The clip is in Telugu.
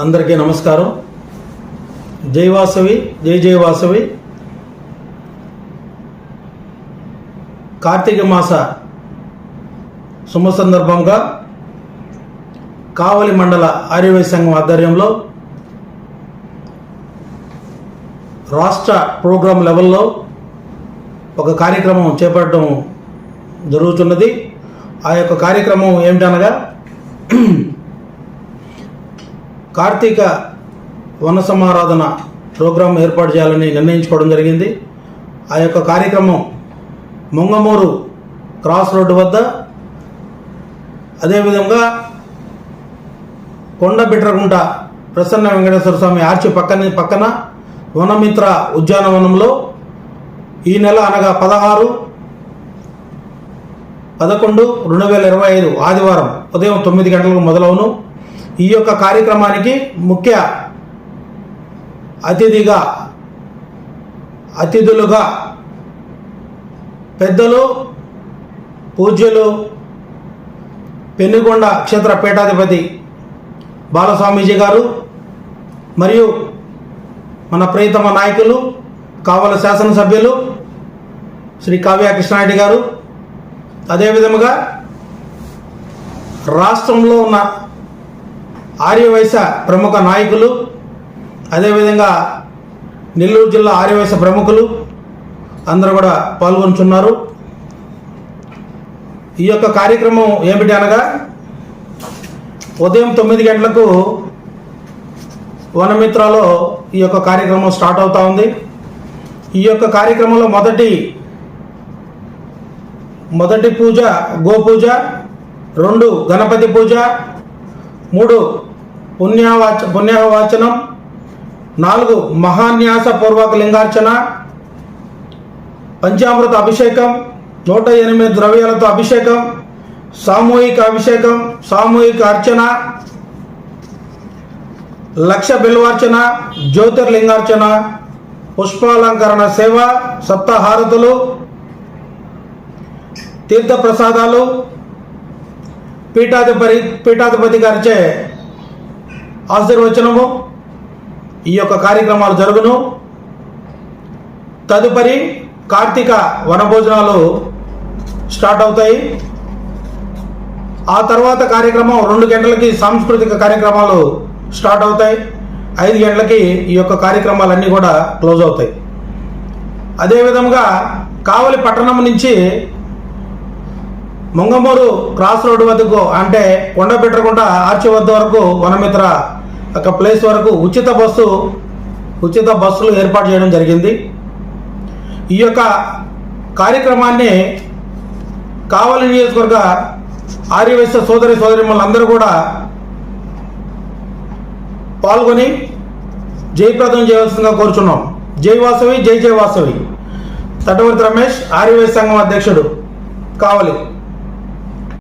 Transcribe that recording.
అందరికీ నమస్కారం. జైవాసవి జై జయవాసవి కార్తీక మాస శుభ సందర్భంగా కావలి మండల ఆర్యవై సంఘం ఆధ్వర్యంలో రాష్ట్ర ప్రోగ్రాం లెవెల్లో ఒక కార్యక్రమం చేపట్టడం జరుగుతున్నది. ఆ యొక్క కార్యక్రమం ఏమిటనగా కార్తీక వన సమారాధన ప్రోగ్రాం ఏర్పాటు చేయాలని నిర్ణయించుకోవడం జరిగింది. ఆ యొక్క కార్యక్రమం ముంగమూరు క్రాస్ రోడ్డు వద్ద అదేవిధంగా కొండ బిట్రగుంట ప్రసన్న వెంకటేశ్వర స్వామి ఆర్చి పక్కన పక్కన వనమిత్ర ఉద్యానవనంలో ఈ నెల అనగా పదహారు పదకొండు రెండు వేల ఇరవై ఐదు ఆదివారం ఉదయం తొమ్మిది గంటలకు మొదలవును. ఈ యొక్క కార్యక్రమానికి ముఖ్య అతిథిగా అతిథులుగా పెద్దలు పూజ్యులు పెనుగొండ క్షేత్ర పీఠాధిపతి బాలస్వామీజీ గారు మరియు మన ప్రియతమ నాయకులు కావల శాసనసభ్యులు శ్రీ కావ్య కృష్ణారెడ్డి గారు. అదేవిధముగా రాష్ట్రంలో ఉన్న ఆర్యవైశ్య ప్రముఖ నాయకులు అదేవిధంగా నెల్లూరు జిల్లా ఆర్యవైశ్య ప్రముఖులు అందరూ కూడా పాల్గొంటున్నారు. ఈ యొక్క కార్యక్రమం ఏమిటి అనగా ఉదయం తొమ్మిది గంటలకు వనమిత్రలో ఈ యొక్క కార్యక్రమం స్టార్ట్ అవుతా ఉంది. ఈ యొక్క కార్యక్రమంలో మొదటి మొదటి పూజ గోపూజ రెండు గణపతి పూజ మూడు పుణ్యవాచ పుణ్యవాచనం. నాలుగు మహాన్యాసపూర్వక లింగార్చన. పంచామృత అభిషేకం. నూట ఎనిమిది ద్రవ్యాలతో అభిషేకం. సామూహిక అభిషేకం సామూహిక అర్చన. లక్ష బిల్వార్చన జ్యోతిర్లింగార్చన. పుష్పాలంకరణ సేవ సప్తహారతులు. తీర్థ ప్రసాదాలు పీఠాధిపతి పీఠాధిపతి గారిచే ఆశీర్వచనము. ఈ యొక్క కార్యక్రమాలు జరుగును. తదుపరి కార్తీక వనభోజనాలు స్టార్ట్ అవుతాయి. ఆ తర్వాత కార్యక్రమం రెండు గంటలకి సాంస్కృతిక కార్యక్రమాలు స్టార్ట్ అవుతాయి. ఐదు గంటలకి ఈ యొక్క కార్యక్రమాలన్నీ కూడా క్లోజ్ అవుతాయి. అదేవిధంగా కావలి పట్టణం నుంచి ముంగమూరు క్రాస్ రోడ్డు వద్దకు అంటే కొండ పెట్టకుంట ఆర్చి వద్ద వరకు వనమిత్ర ఒక ప్లేస్ వరకు ఉచిత బస్సు ఉచిత బస్సులు ఏర్పాటు చేయడం జరిగింది. ఈ యొక్క కార్యక్రమాన్ని కావలి నియోజకవర్గ ఆర్యవైశ్య సోదరి సోదరిమలందరూ కూడా పాల్గొని జయప్రదం చేయవలసిందిగా కోరుచున్నాం. జై వాసవి జై జై వాసవి. తటవర్తి రమేష్ ఆర్యవైశ్య సంఘం అధ్యక్షుడు కావలి.